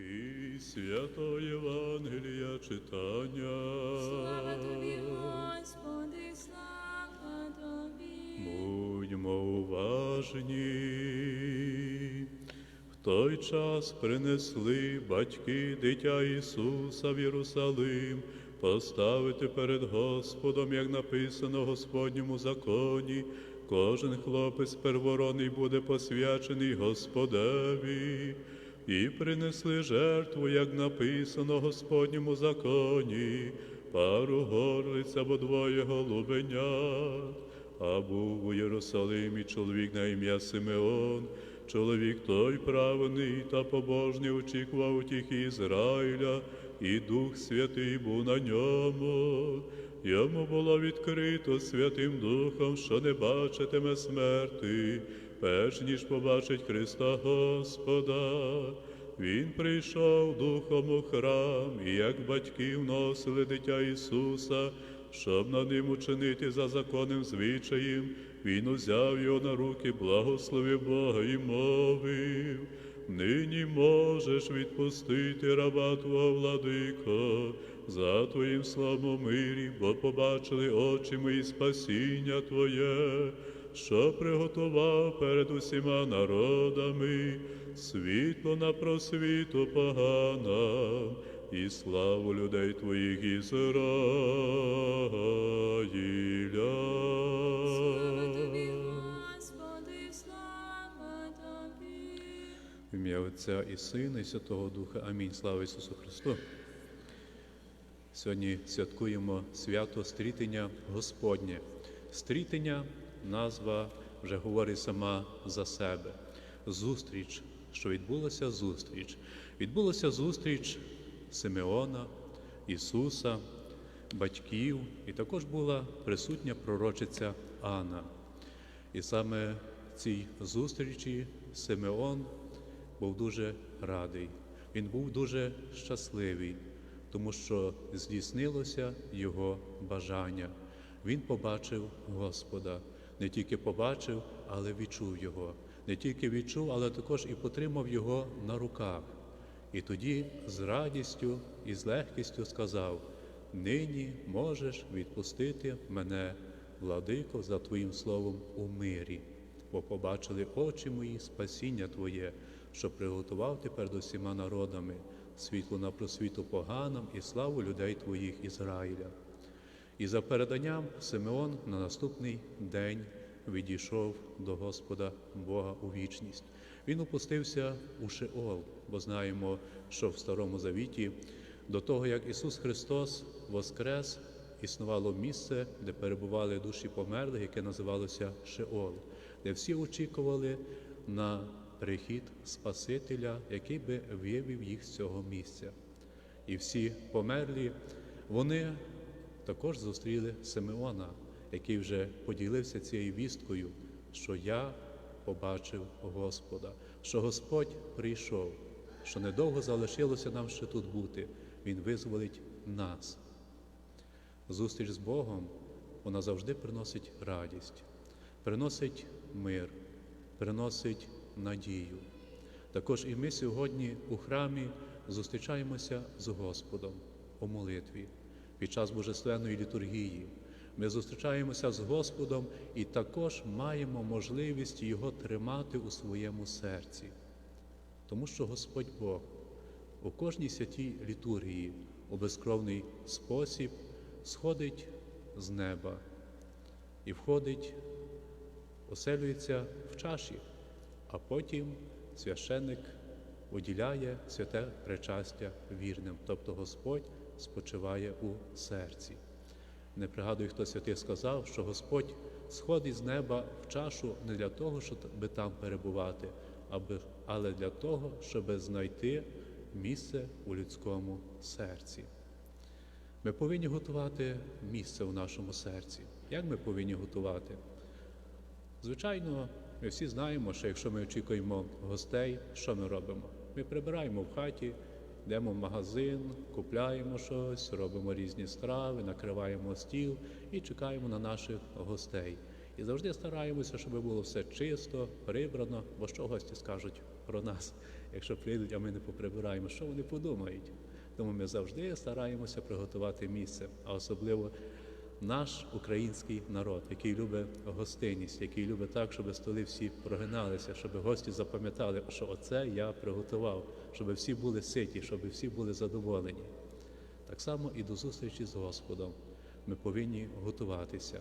І свято Євангелія читання. Слава тобі, Господи, слава тобі. Будьмо уважні. В той час принесли батьки дитя Ісуса в Єрусалим, поставити перед Господом, як написано в Господньому законі. Кожен хлопець первороний буде посвячений Господеві. І принесли жертву, як написано Господньому законі, пару горлиць або двоє голубенят. А був у Єрусалимі чоловік на ім'я Симеон, чоловік той праведний та побожний очікував утіхи Ізраїля, і Дух Святий був на ньому. Йому було відкрито Святим Духом, що не бачитиме смерти, перш ніж побачить Христа Господа. Він прийшов духом у храм, і як батьки вносили дитя Ісуса, щоб на ним учинити за законним звичаєм, він узяв його на руки, благословив Бога і мовив. Нині можеш відпустити раба Твого владико, за Твоїм славом мирі, бо побачили очі мої спасіння Твоє, що приготував перед усіма народами, світло на просвіту погана, і славу людей Твоїх Ізраїля. В ім'я Отця і Сина, і Святого Духа. Амінь. Слава Ісусу Христу. Сьогодні святкуємо свято стрітення Господнє. Стрітення назва вже говорить сама за себе. Зустріч, що відбулася зустріч. Відбулася зустріч Симеона, Ісуса, батьків, і також була присутня пророчиця Анна. І саме цій зустрічі Симеон був дуже радий. Він був дуже щасливий, тому що здійснилося його бажання. Він побачив Господа, не тільки побачив, але відчув його. Не тільки відчув, але також і потримав його на руках. І тоді з радістю і з легкістю сказав: Нині можеш відпустити мене, владико, за Твоїм словом у мирі, бо побачили очі мої спасіння Твоє, що приготував ти перед усіма народами, світло на просвіту поганам і славу людей Твоїх Ізраїля. І за переданням Симеон на наступний день відійшов до Господа Бога у вічність. Він опустився у Шеол, бо знаємо, що в Старому Завіті до того, як Ісус Христос воскрес, існувало місце, де перебували душі померлих, яке називалося Шеол, де всі очікували на прихід Спасителя, який би вивів їх з цього місця. І всі померлі, вони також зустріли Симеона, який вже поділився цією вісткою, що я побачив Господа, що Господь прийшов, що недовго залишилося нам ще тут бути. Він визволить нас. Зустріч з Богом вона завжди приносить радість, приносить мир, приносить надію. Також і ми сьогодні у храмі зустрічаємося з Господом у молитві під час Божественної літургії. Ми зустрічаємося з Господом і також маємо можливість Його тримати у своєму серці, тому що Господь Бог у кожній святій літургії у безкровний спосіб сходить з неба і входить, оселюється в чаші, а потім священник уділяє святе причастя вірним, тобто Господь спочиває у серці. Не пригадую, хто святий сказав, що Господь сходить з неба в чашу не для того, щоб там перебувати, але для того, щоб знайти місце у людському серці. Ми повинні готувати місце у нашому серці. Як ми повинні готувати? Звичайно, ми всі знаємо, що якщо ми очікуємо гостей, що ми робимо? Ми прибираємо в хаті, йдемо в магазин, купляємо щось, робимо різні страви, накриваємо стіл і чекаємо на наших гостей. І завжди стараємося, щоб було все чисто, прибрано, бо що гості скажуть про нас, якщо прийдуть, а ми не поприбираємо, що вони подумають. Тому ми завжди стараємося приготувати місце, а особливо наш український народ, який любить гостинність, який любить так, щоб столи всі прогиналися, щоб гості запам'ятали, що оце я приготував, щоб всі були ситі, щоб всі були задоволені. Так само і до зустрічі з Господом ми повинні готуватися,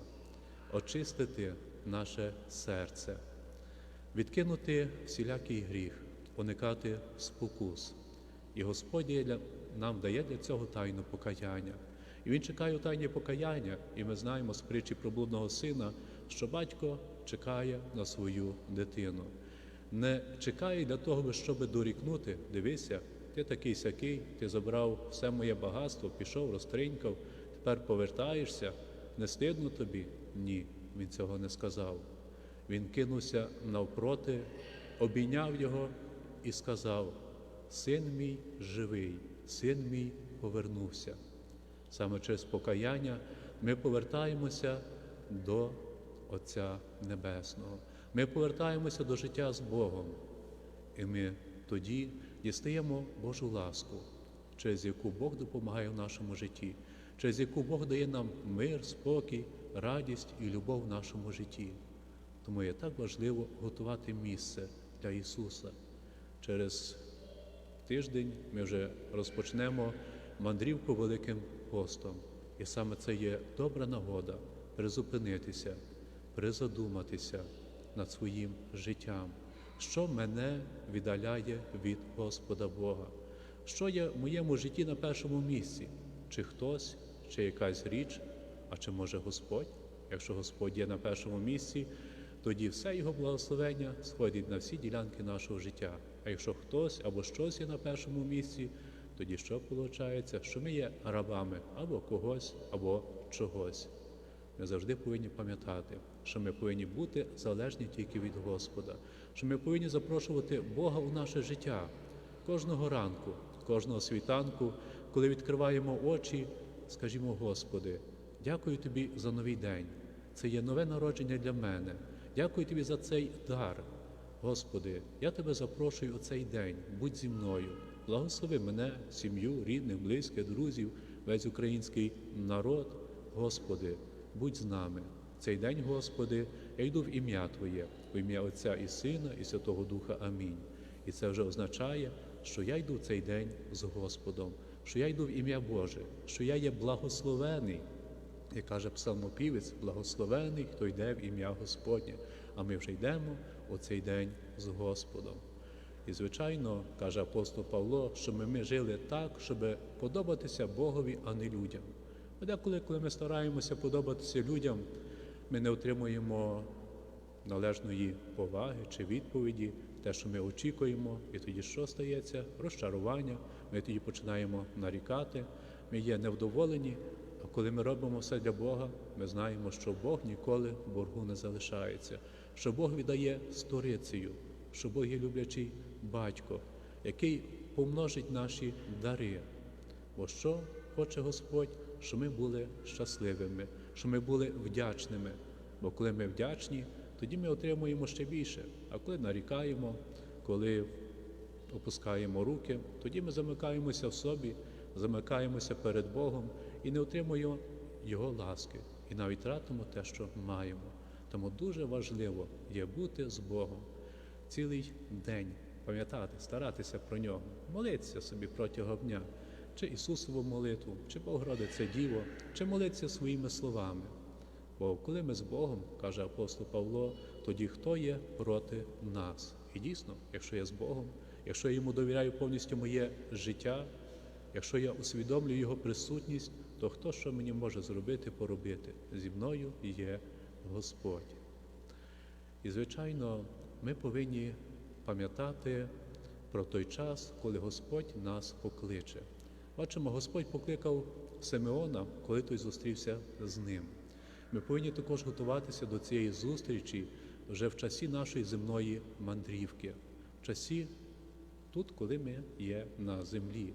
очистити наше серце, відкинути всілякий гріх, уникати спокус. І Господь нам дає для цього тайну покаяння. І Він чекає у тайні покаяння, і ми знаємо з притчі про блудного сина, що батько чекає на свою дитину. Не чекає для того, щоб дорікнути, дивися, ти такий сякий, ти забрав все моє багатство, пішов, розтринькав, тепер повертаєшся, не стидно тобі? Ні, він цього не сказав. Він кинувся навпроти, обійняв його і сказав: Син мій живий, син мій повернувся. Саме через покаяння ми повертаємося до Отця Небесного. Ми повертаємося до життя з Богом. І ми тоді дістаємо Божу ласку, через яку Бог допомагає в нашому житті, через яку Бог дає нам мир, спокій, радість і любов в нашому житті. Тому є так важливо готувати місце для Ісуса. Через тиждень ми вже розпочнемо мандрівку Великим постом. І саме це є добра нагода призупинитися, призадуматися над своїм життям, що мене віддаляє від Господа Бога, що є в моєму житті на першому місці, чи хтось, чи якась річ, а чи може Господь? Якщо Господь є на першому місці, тоді все Його благословення сходить на всі ділянки нашого життя. А якщо хтось або щось є на першому місці, тоді що виходить? Що ми є рабами або когось, або чогось. Ми завжди повинні пам'ятати, що ми повинні бути залежні тільки від Господа, що ми повинні запрошувати Бога у наше життя кожного ранку, кожного світанку, коли відкриваємо очі, скажімо, Господи, дякую Тобі за новий день. Це є нове народження для мене. Дякую Тобі за цей дар. Господи, я Тебе запрошую у цей день, будь зі мною. Благослови мене, сім'ю, рідних, близьких, друзів, весь український народ. Господи, будь з нами. Цей день, Господи, я йду в ім'я Твоє, в ім'я Отця і Сина, і Святого Духа. Амінь. І це вже означає, що я йду в цей день з Господом, що я йду в ім'я Боже, що я є благословений. Як каже псалмопівець, благословений, хто йде в ім'я Господнє. А ми вже йдемо у цей день з Господом. І, звичайно, каже апостол Павло, що ми, жили так, щоб подобатися Богові, а не людям. Бо деколи, коли ми стараємося подобатися людям, ми не отримуємо належної поваги чи відповіді, те, що ми очікуємо, і тоді що стається? Розчарування. Ми тоді починаємо нарікати, ми є невдоволені. А коли ми робимо все для Бога, ми знаємо, що Бог ніколи в боргу не залишається, що Бог віддає сторицею, що Бог є люблячий батько, який помножить наші дари. Бо що хоче Господь, щоб ми були щасливими, щоб ми були вдячними. Бо коли ми вдячні, тоді ми отримуємо ще більше. А коли нарікаємо, коли опускаємо руки, тоді ми замикаємося в собі, замикаємося перед Богом і не отримуємо Його ласки, і навіть тратимо те, що маємо. Тому дуже важливо є бути з Богом цілий день, пам'ятати, старатися про нього, молитися собі протягом дня, чи Ісусову молитву, чи Богородице Діво, чи молитися своїми словами. Бо коли ми з Богом, каже апостол Павло, тоді хто є проти нас? І дійсно, якщо я з Богом, якщо я йому довіряю повністю моє життя, якщо я усвідомлюю Його присутність, то хто що мені може зробити, поробити? Зі мною є Господь. І, звичайно, ми повинні пам'ятати про той час, коли Господь нас покличе. Бачимо, Господь покликав Симеона, коли той зустрівся з ним. Ми повинні також готуватися до цієї зустрічі вже в часі нашої земної мандрівки, в часі тут, коли ми є на землі.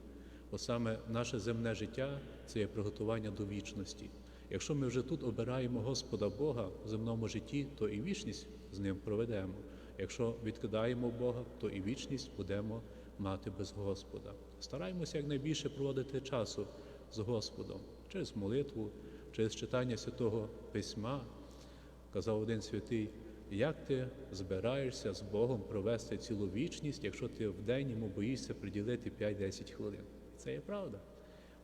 Бо саме наше земне життя це є приготування до вічності. Якщо ми вже тут обираємо Господа Бога в земному житті, то і вічність з ним проведемо. Якщо відкидаємо Бога, то і вічність будемо мати без Господа. Стараємося якнайбільше проводити часу з Господом через молитву, через читання святого письма. Казав один святий, як ти збираєшся з Богом провести цілу вічність, якщо ти в день йому боїшся приділити 5-10 хвилин. Це є правда.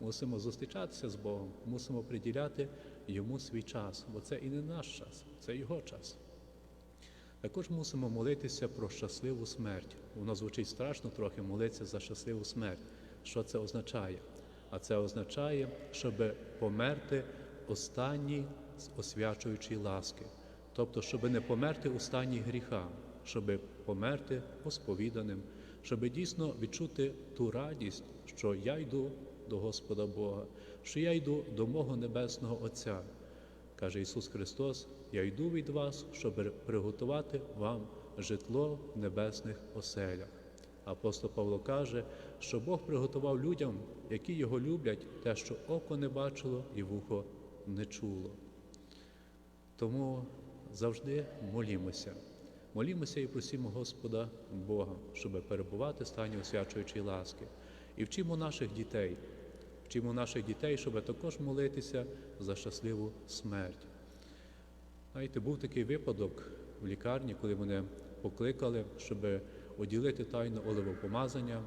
Мусимо зустрічатися з Богом, мусимо приділяти йому свій час, бо це і не наш час, це його час. Також мусимо молитися про щасливу смерть. Воно звучить страшно трохи молитися за щасливу смерть. Що це означає? А це означає, щоб померти останній з освячуючої ласки. Тобто, щоб не померти у стані гріха, щоб померти посповіданим, щоб дійсно відчути ту радість, що я йду до Господа Бога, що я йду до мого Небесного Отця. Каже Ісус Христос, я йду від вас, щоб приготувати вам житло в небесних оселях. Апостол Павло каже, що Бог приготував людям, які його люблять, те, що око не бачило і вухо не чуло. Тому завжди молімося. Молімося і просимо Господа Бога, щоб перебувати в стані освячуючої ласки. І вчимо наших дітей, вчимо наших дітей, щоб також молитися за щасливу смерть. Знаєте, був такий випадок в лікарні, коли мене покликали, щоб оділити тайну оливопомазання,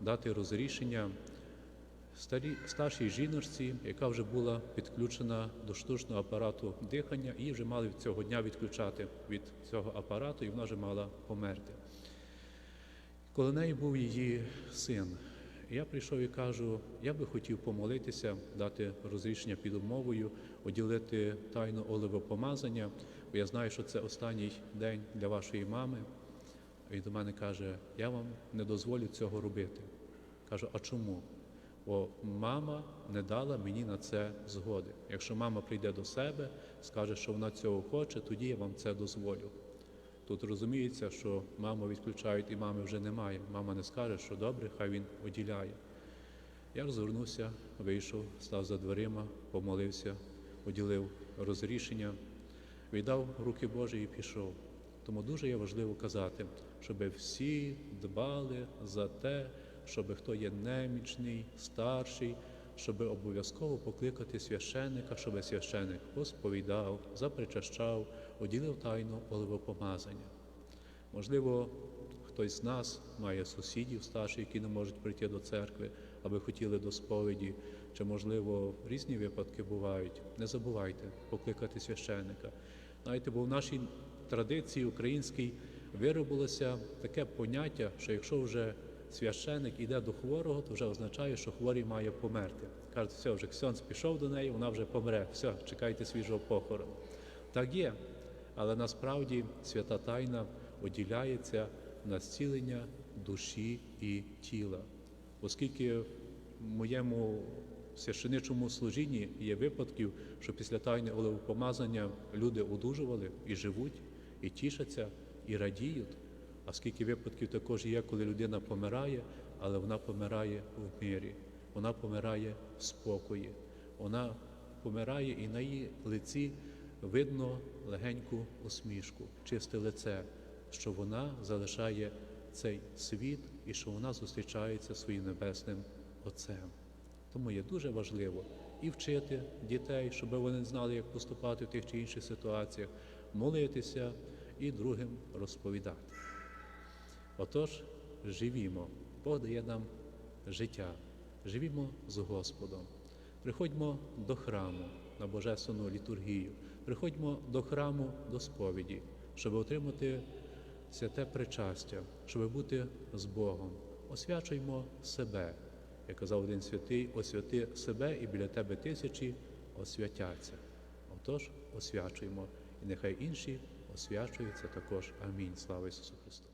дати розрішення старій, старшій жіночці, яка вже була підключена до штучного апарату дихання, її вже мали цього дня відключати від цього апарату, і вона вже мала померти. Коло неї був її син. Я прийшов і кажу, я би хотів помолитися, дати розрішення під умовою, оділити тайну оливопомазання, бо я знаю, що це останній день для вашої мами. І до мене каже, я вам не дозволю цього робити. Кажу, а чому? Бо мама не дала мені на це згоди. Якщо мама прийде до себе, скаже, що вона цього хоче, тоді я вам це дозволю. Тут розуміється, що маму відключають і мами вже немає. Мама не скаже, що добре, хай він оділяє. Я розвернувся, вийшов, став за дверима, помолився, оділив розрішення, віддав руки Божі і пішов. Тому дуже є важливо казати, щоб всі дбали за те, щоб хто є немічний, старший, щоб обов'язково покликати священника, щоб священик посповідав, запричащав, оділив тайну оливопомазання. Можливо, хтось з нас має сусідів старших, які не можуть прийти до церкви, аби хотіли до сповіді, чи, можливо, різні випадки бувають. Не забувайте покликати священника. Знаєте, бо в нашій традиції українській виробилося таке поняття, що якщо вже священик іде до хворого, то вже означає, що хворий має померти. Кажуть, все, вже ксьонц пішов до неї, вона вже помре. Все, чекайте свіжого похорону. Так є. Але насправді свята тайна оділяється на зцілення душі і тіла. Оскільки в моєму священичому служінні є випадків, що після тайни оливопомазання люди одужували і живуть, і тішаться, і радіють. А скільки випадків також є, коли людина помирає, але вона помирає в мирі, вона помирає в спокої, вона помирає і на її лиці видно легеньку усмішку, чисте лице, що вона залишає цей світ і що вона зустрічається своїм небесним Отцем. Тому є дуже важливо і вчити дітей, щоб вони знали, як поступати в тих чи інших ситуаціях, молитися і другим розповідати. Отож, живімо, Бог дає нам життя, живімо з Господом. Приходьмо до храму на Божественну літургію, приходьмо до храму до сповіді, щоб отримати святе причастя, щоб бути з Богом. Освячуймо себе, як казав один святий, освяти себе і біля тебе тисячі освятяться. Отож, освячуємо, і нехай інші освячуються також. Амінь. Слава Ісусу Христу!